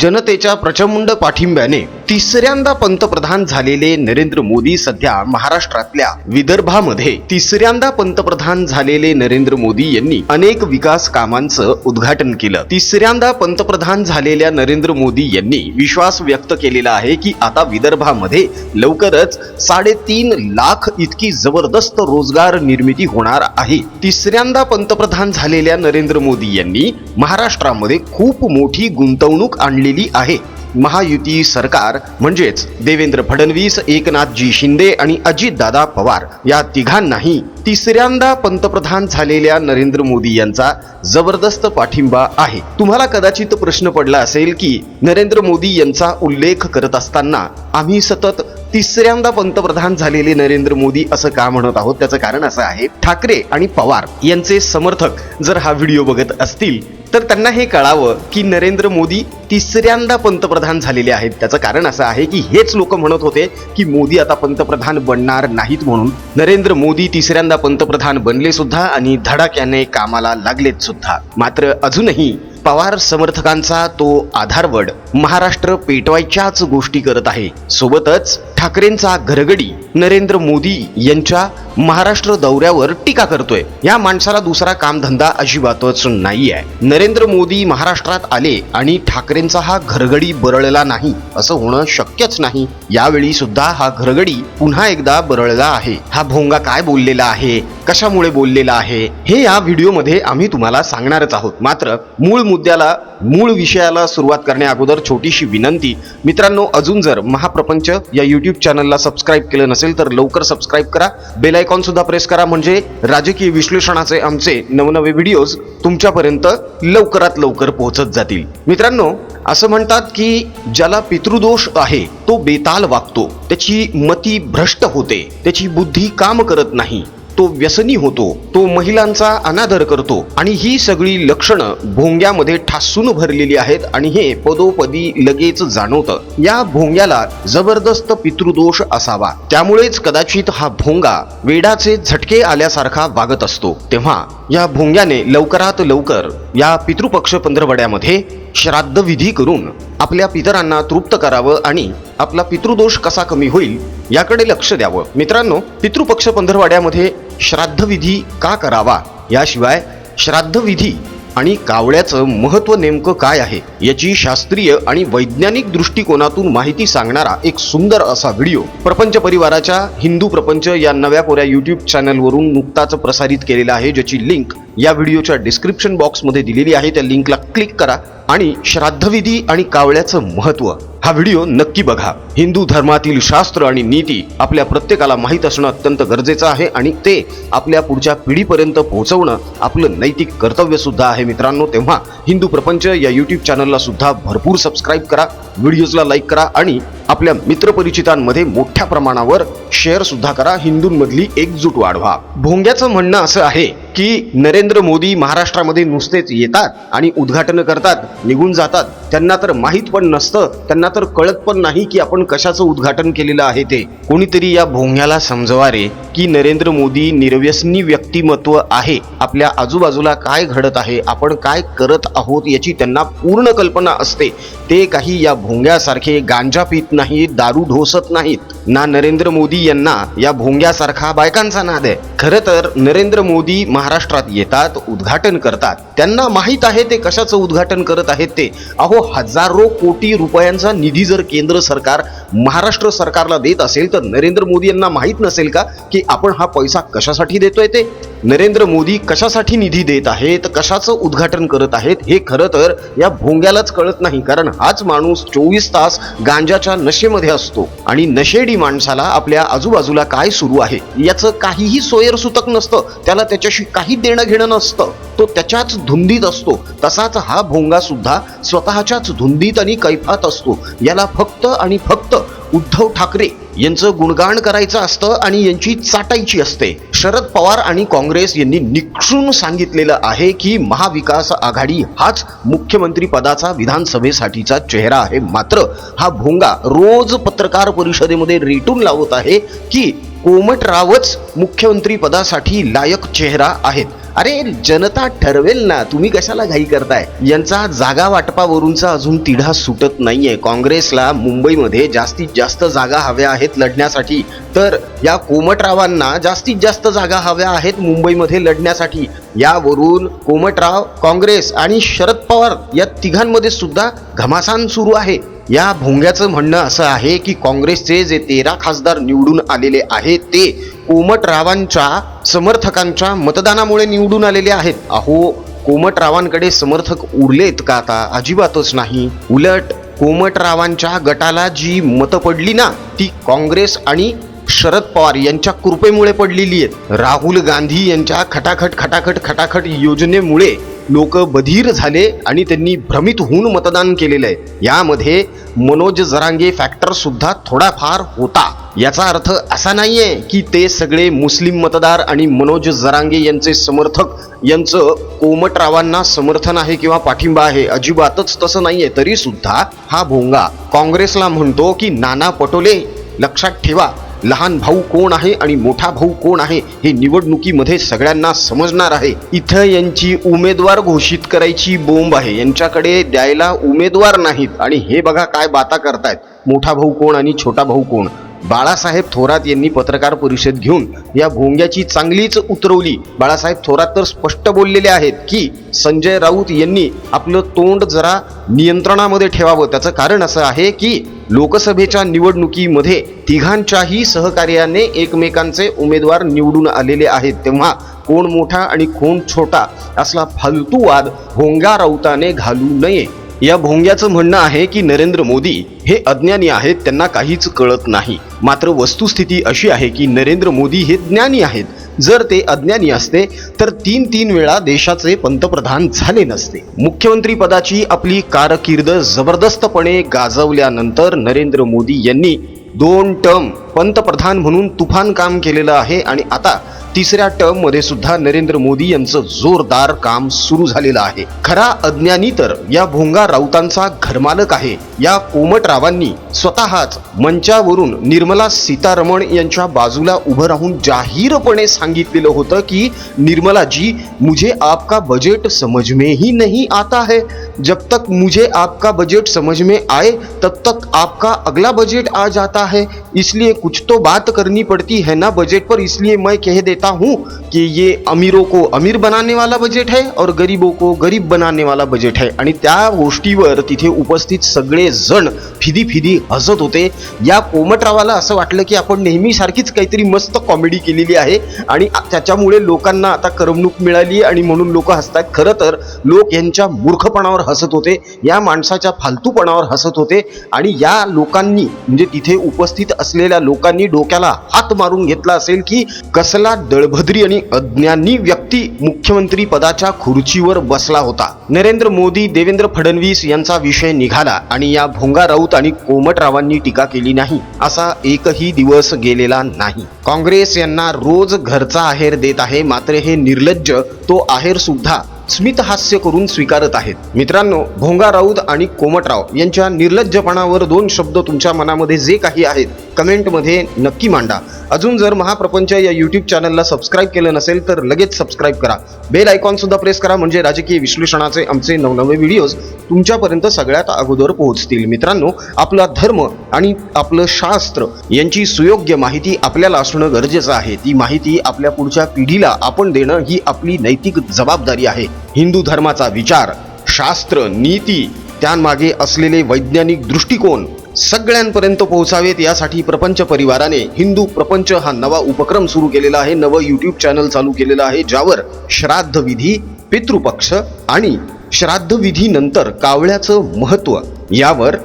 जनतेच्या प्रचंड पाठिंब्याने तिसऱ्यांदा पंतप्रधान झालेले नरेंद्र मोदी सध्या महाराष्ट्रातल्या विदर्भामध्ये तिसऱ्यांदा पंतप्रधान झालेले नरेंद्र मोदी यांनी अनेक विकास कामांचं उद्घाटन केलं. तिसऱ्यांदा पंतप्रधान झालेल्या नरेंद्र मोदी यांनी विश्वास व्यक्त केलेला आहे की आता विदर्भामध्ये लवकरच साडेतीन लाख इतकी जबरदस्त रोजगार निर्मिती होणार आहे. तिसऱ्यांदा पंतप्रधान झालेल्या नरेंद्र मोदी यांनी महाराष्ट्रामध्ये खूप मोठी गुंतवणूक आणली पडलेली आहे. महायुती सरकार म्हणजेच देवेंद्र फडणवीस एकनाथजी शिंदे आणि अजितदादा पवार या तिघांनाही तिसऱ्यांदा पंतप्रधान झालेल्या नरेंद्र मोदी यांचा जबरदस्त पाठिंबा आहे. तुम्हाला कदाचित प्रश्न पडला असेल की नरेंद्र मोदी यांचा उल्लेख करत असताना आम्ही सतत तिसऱ्यांदा पंतप्रधान झालेले नरेंद्र मोदी असं का म्हणत आहोत? त्याचं कारण असं आहे ठाकरे आणि पवार यांचे समर्थक जर हा व्हिडिओ बघत असतील तर त्यांना हे कळावं की नरेंद्र मोदी तिसऱ्यांदा पंतप्रधान झालेले आहेत. त्याचं कारण असं आहे की हेच लोक म्हणत होते की मोदी आता पंतप्रधान बनणार नाहीत म्हणून. नरेंद्र मोदी तिसऱ्यांदा पंतप्रधान बनले सुद्धा आणि धडाक्याने कामाला लागलेत सुद्धा. मात्र अजूनही पवार समर्थकांचा तो आधारवड महाराष्ट्र पेटवायच्याच गोष्टी करत आहे. सोबतच ठाकरेंचा घरगडी नरेंद्र मोदी यांच्या महाराष्ट्र दौऱ्यावर टीका करतोय. या माणसाला दुसरा कामधंदा अजिबातच नाही आहे नरेंद्र मोदी महाराष्ट्रात आले आणि ठाकरेंचा हा घरगडी बरळला नाही असं होणं शक्यच नाही. यावेळी सुद्धा हा घरगडी पुन्हा एकदा बरळला आहे. हा भोंगा काय बोललेला आहे? कशामुळे बोललेला आहे? हे या व्हिडिओमध्ये आम्ही तुम्हाला सांगणारच आहोत. मात्र मूळ मुद्द्याला मूळ विषयाला सुरुवात करण्या अगोदर छोटीशी विनंती. मित्रांनो अजून जर महाप्रपंच या युट्यूब चॅनलला सबस्क्राईब केलं नसेल तर लवकर सबस्क्राईब करा. बेल आयकॉन सुद्धा प्रेस करा. म्हणजे राजकीय विश्लेषणाचे आमचे नवनवे व्हिडिओज तुमच्यापर्यंत लवकरात लवकर पोहोचत जातील. मित्रांनो असं म्हणतात की ज्याला पितृदोष आहे तो बेताल वागतो. त्याची मती भ्रष्ट होते. त्याची बुद्धी काम करत नाही. तो व्यसनी होतो तो महिलांचा अनादर करतो आणि ही सगळी लक्षणं भोंग्यामध्ये ठासून भरलेली आहेत आणि हे पदोपदी लगेच जाणवतं. या भोंग्याला जबरदस्त पितृदोष असावा. त्यामुळेच कदाचित हा भोंगा वेडाचे झटके आल्यासारखा वागत असतो. तेव्हा या भोंग्याने लवकरात लवकर या पितृपक्ष पंधरवड्यामध्ये श्राद्धविधी करून आपल्या पितरांना तृप्त करावं आणि आपला पितृदोष कसा कमी होईल याकडे लक्ष द्यावं. मित्रांनो पितृपक्ष पंधरवाड्यामध्ये श्राद्धविधी का करावा? याशिवाय श्राद्धविधी आणि कावळ्याचं महत्त्व नेमकं काय आहे याची शास्त्रीय आणि वैज्ञानिक दृष्टिकोनातून माहिती सांगणारा एक सुंदर असा व्हिडिओ प्रपंच परिवाराच्या हिंदू प्रपंच या नव्या कोऱ्या युट्यूब चॅनलवरून नुकताच प्रसारित केलेला आहे ज्याची लिंक या व्हिडिओच्या डिस्क्रिप्शन बॉक्समध्ये दिलेली आहे. त्या लिंकला क्लिक करा. आणि श्राद्धविधी आणि कावळ्याचं महत्त्व हा व्हिडिओ नक्की बघा. हिंदू धर्मातील शास्त्र आणि नीती आपल्या प्रत्येकाला माहीत असणं अत्यंत गरजेचं आहे आणि ते आपल्या पुढच्या पिढीपर्यंत पोहोचवणं आपलं नैतिक कर्तव्य सुद्धा आहे मित्रांनो. तेव्हा हिंदू प्रपंच या युट्यूब चॅनलला सुद्धा भरपूर सबस्क्राईब करा व्हिडिओजला लाईक करा आणि आपल्या मित्रपरिचितांमध्ये मोठ्या प्रमाणावर शेअर सुद्धा करा. हिंदूंमधली एकजूट वाढवा. भोंग्याचं म्हणणं असं आहे की नरेंद्र मोदी महाराष्ट्रामध्ये नुसतेच येतात आणि उद्घाटनं करतात निघून जातात. त्यांना तर माहीत पण नसतं. त्यांना तर कळत पण नाही की आपण कशाचं उद्घाटन केलेलं आहे ते. कोणीतरी या भोंग्याला समजवा रे की नरेंद्र मोदी निर्व्यसनी व्यक्तिमत्व आहे. आपल्या आजूबाजूला काय घडत आहे? आपण काय करत आहोत याची त्यांना पूर्ण कल्पना असते. ते काही या भोंग्यासारखे गांजा पित नाहीत दारू ढोसत नाहीत. ना नरेंद्र मोदी यांना या भोंग्यासारखा बायकांचा नाद आहे. खरं तर नरेंद्र मोदी महाराष्ट्रात येतात उद्घाटन करतात. त्यांना माहीत आहे ते कशाचं उद्घाटन करत आहेत ते. अहो हजारो कोटी रुपयांचा निधी जर केंद्र सरकार महाराष्ट्र सरकारला देत असेल तर नरेंद्र मोदी यांना माहीत नसेल का की आपण हा पैसा कशासाठी देतोय ते? नरेंद्र मोदी कशासाठी निधी देत आहेत कशाचं उद्घाटन करत आहेत हे खरं तर या भोंग्यालाच कळत नाही कारण हाच माणूस चोवीस तास गांजाच्या नशेमध्ये असतो. आणि नशेडी माणसाला आपल्या आजूबाजूला काय सुरू आहे? याचं काहीही सोयरसूतक नसतं. त्याला त्याच्याशी काही देणं घेणं नसतं. तो त्याच्याच धुंदीत असतो. तसाच हा भोंगा सुद्धा स्वतःच्याच धुंदीत आणि कैफात असतो. याला फक्त आणि फक्त उद्धव ठाकरे यांचं गुणगान करायचं असतं आणि यांची चाटायची असते. शरद पवार आणि काँग्रेस यांनी निक्षून सांगितलेलं आहे की महाविकास आघाडी हाच मुख्यमंत्री पदाचा विधानसभेसाठीचा चेहरा आहे. मात्र हा भोंगा रोज पत्रकार परिषदेमध्ये रेटून लावत आहे की कोमटरावच मुख्यमंत्रीपदासाठी लायक चेहरा आहेत. अरे जनता ठरवेल ना तुम्ही कशाला घाई करताय? यांचा जागा वाटपावरूनचा अजून तिढा सुटत नाहीये. काँग्रेसला मुंबईमध्ये जास्तीत जास्त जागा हव्या आहेत लढण्यासाठी. तर या कोमटरावांना जास्तीत जास्त जागा हव्या आहेत मुंबईमध्ये लढण्यासाठी. यावरून कोमटराव काँग्रेस आणि शरद पवार या तिघांमध्ये सुद्धा घमासान सुरू आहे. या भोंग्याचं म्हणणं असं आहे की काँग्रेसचे जे तेरा खासदार निवडून आलेले आहेत ते कोमटरावांच्या समर्थकांच्या मतदानामुळे निवडून आलेले आहेत. अहो कोमटरावांकडे समर्थक उरलेत का आता? अजिबातच नाही. उलट कोमटरावांच्या गटाला जी मतं पडली ना ती काँग्रेस आणि शरद पवार यांच्या कृपेमुळे पडलेली आहेत. राहुल गांधी यांच्या खटाखट खटाखट खटाखट योजनेमुळे लोक बधीर झाले आणि त्यांनी भ्रमित होऊन मतदान केलेलं आहे. यामध्ये मनोज जरांगे फॅक्टर सुद्धा थोडाफार होता. याचा अर्थ असा नाहीये की ते सगळे मुस्लिम मतदार आणि मनोज जरांगे यांचे समर्थक यांचं कोमटरावांना समर्थन आहे किंवा पाठिंबा आहे. अजिबातच तसं नाहीये. तरी सुद्धा हा भोंगा काँग्रेसला म्हणतो की नाना पटोले लक्षात ठेवा लहान भाऊ कोण आहे आणि मोठा भाऊ कोण आहे हे निवडणुकीमध्ये सगळ्यांना समजणार आहे. इथं यांची उमेदवार घोषित करायची बोंब आहे. यांच्याकडे द्यायला उमेदवार नाहीत. आणि हे बघा काय बाता करतायत. मोठा भाऊ कोण आणि छोटा भाऊ कोण? बाळासाहेब थोरात यांनी पत्रकार परिषद घेऊन या भोंग्याची चांगलीच उतरवली. बाळासाहेब थोरात तर स्पष्ट बोललेले आहेत की संजय राऊत यांनी आपलं तोंड जरा नियंत्रणामध्ये ठेवावं. त्याचं कारण असं आहे की लोकसभेच्या निवडणुकीमध्ये तिघांच्याही सहकार्याने एकमेकांचे उमेदवार निवडून आलेले आहेत. तेव्हा कोण मोठा आणि कोण छोटा असला फालतू वाद भोंगा राऊताने घालू नये. या भोंग्याचं म्हणणं आहे की नरेंद्र मोदी हे अज्ञानी आहेत त्यांना काहीच कळत नाही. मात्र वस्तुस्थिती अशी आहे की नरेंद्र मोदी हे ज्ञानी आहेत. जर ते अज्ञानी असते तर तीन तीन वेळा देशाचे पंतप्रधान झाले नसते. मुख्यमंत्री पदाची आपली कारकीर्द जबरदस्तपणे गाजवल्यानंतर नरेंद्र मोदी यांनी दोन टर्म पंतप्रधान म्हणून तुफान काम केलेलं आहे आणि आता तिसऱ्या टर्ममध्ये सुद्धा नरेंद्र मोदी यांचं जोरदार काम सुरू झालेलं आहे. खरा अज्ञानी तर या भोंगा राऊतांचा घरमालक आहे. या कोमटरावांनी स्वतःच मंचावरून निर्मला सीतारमण यांच्या बाजूला उभं राहून जाहीरपणे सांगितलेलं होतं की निर्मला जी मुझे आपका बजेट समझ में ही नहीं आता है. जब तक मुझे आपका बजेट समझ में आए तब तक आपका अगला बजेट आ जाता है. इसलिए कुछ तो बात करनी पड़ती है ना बजेट पर इसलिए मैं कह देता हूँ कि ये अमीरों को अमीर बनाने वाला बजेट है और गरीबों को गरीब बनाने वाला बजेट है। आणि त्या गोष्टीवर तिथे उपस्थित सगळे जण फिदी फिदी हसत होते. या कोमटरावाला असं वाटलं की आपण नेहमी सारखीच काहीतरी मस्त कॉमेडी केलेली आहे आणि त्याच्यामुळे लोकांना आता करमणूक मिळाली आणि म्हणून लोक हसतात. खरं तर लोक यांच्या मूर्खपणावर हसत होते या माणसाच्या फालतूपणावर हसत होते आणि या लोकांनी म्हणजे तिथे उपस्थित असलेल्या लोकांनी डोक्याला हात मारून घेतला असेल की कसला दळभद्री आणि अज्ञानी व्यक्ती मुख्यमंत्री पदाच्या खुर्चीवर बसला होता. नरेंद्र मोदी देवेंद्र फडणवीस यांचा विषय निघाला आणि या भोंगा राऊत आणि कोमटरावांनी टीका केली नाही असा एकही दिवस गेलेला नाही. काँग्रेस यांना रोज घरचा आहेर देत आहे मात्र हे निर्लज्ज तो आहेर सुद्धा स्मित हास्य करून स्वीकारत आहेत. मित्रांनो भोंगा राऊत आणि कोमटराव यांच्या निर्लज्जपणावर दोन शब्द तुमच्या मनामध्ये जे काही आहेत कमेंटमध्ये नक्की मांडा. अजून जर महाप्रपंच या यूट्यूब चॅनलला सबस्क्राईब केलं नसेल तर लगेच सबस्क्राईब करा. बेल आयकॉन सुद्धा प्रेस करा म्हणजे राजकीय विश्लेषणाचे आमचे नवनवे व्हिडिओज तुमच्यापर्यंत सगळ्यात अगोदर पोहोचतील. मित्रांनो आपला धर्म आणि आपलं शास्त्र यांची सुयोग्य माहिती आपल्याला असणं गरजेचं आहे. ती माहिती आपल्या पुढच्या पिढीला आपण देणं ही आपली नैतिक जबाबदारी आहे. हिंदू धर्माचा विचार शास्त्र नीती त्यांमागे असलेले वैज्ञानिक दृष्टिकोन सगळ्यांपर्यंत पोहोचावेत यासाठी प्रपंच परिवाराने हिंदू प्रपंच हा नवा उपक्रम सुरू केलेला आहे नवं यूट्यूब चॅनल चालू केलेलं आहे ज्यावर श्राद्ध विधी पितृपक्ष आणि श्राद्ध विधीनंतर कावळ्याचं महत्त्व यावर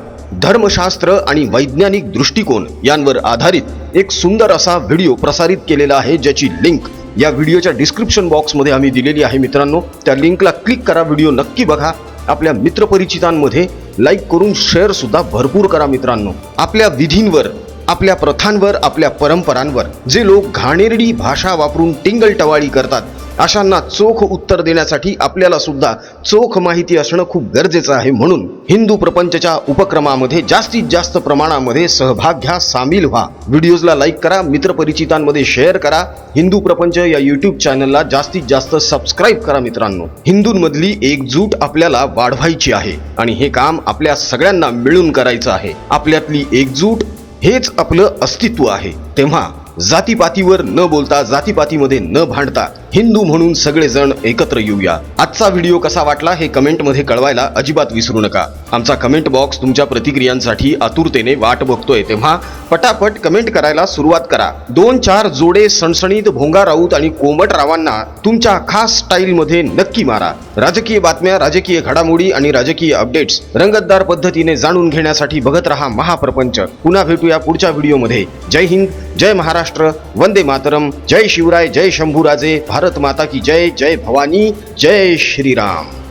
धर्मशास्त्र आणि वैज्ञानिक दृष्टिकोन यांवर आधारित एक सुंदर असा व्हिडिओ प्रसारित केलेला आहे ज्याची लिंक या व्हिडिओच्या डिस्क्रिप्शन बॉक्समध्ये आम्ही दिलेली आहे मित्रांनो. त्या लिंकला क्लिक करा व्हिडिओ नक्की बघा. आपल्या मित्रपरिचितांमध्ये लाईक करून शेअर सुद्धा भरपूर करा मित्रांनो. आपल्या विधींवर आपल्या प्रथांवर आपल्या परंपरांवर. जे लोक घाणेरडी भाषा वापरून टिंगल टवाळी करतात अशांना चोख उत्तर देण्यासाठी आपल्याला सुद्धा चोख माहिती असणं खूप गरजेचं आहे म्हणून हिंदू प्रपंचच्या उपक्रमामध्ये जास्तीत जास्त प्रमाणामध्ये सहभाग घ्या सामील व्हा. व्हिडिओजला लाईक करा मित्रपरिचितांमध्ये शेअर करा. हिंदू प्रपंच या युट्यूब चॅनलला जास्तीत जास्त सबस्क्राईब करा मित्रांनो. हिंदूंमधली एकजूट आपल्याला वाढवायची आहे आणि हे काम आपल्या सगळ्यांना मिळून करायचं आहे. आपल्यातली एकजूट हेच आपलं अस्तित्व आहे. तेव्हा जातीपातीवर न बोलता जातीपातीमध्ये न भांडता हिंदू म्हणून सगळेजण एकत्र येऊया. आजचा व्हिडिओ कसा वाटला हे कमेंटमध्ये कळवायला अजिबात विसरू नका. आमचा कमेंट बॉक्स तुमच्या प्रतिक्रियांसाठी आतुरतेने वाट बघतोय तेव्हा पटापट कमेंट करायला सुरुवात करा. दोन चार जोडे सणसणीत भोंगा राऊत आणि कोमट रावांना तुमच्या खास स्टाईलमध्ये नक्की मारा. राजकीय बातम्या राजकीय घडामोडी आणि राजकीय अपडेट्स रंगतदार पद्धतीने जाणून घेण्यासाठी बघत रहा महाप्रपंच. पुन्हा भेटूया पुढच्या व्हिडिओमध्ये. जय हिंद जय महाराष्ट्र वंदे मातरम जय शिवराय जय शंभूराजे भारत माता की जय जय भवानी जय श्रीराम।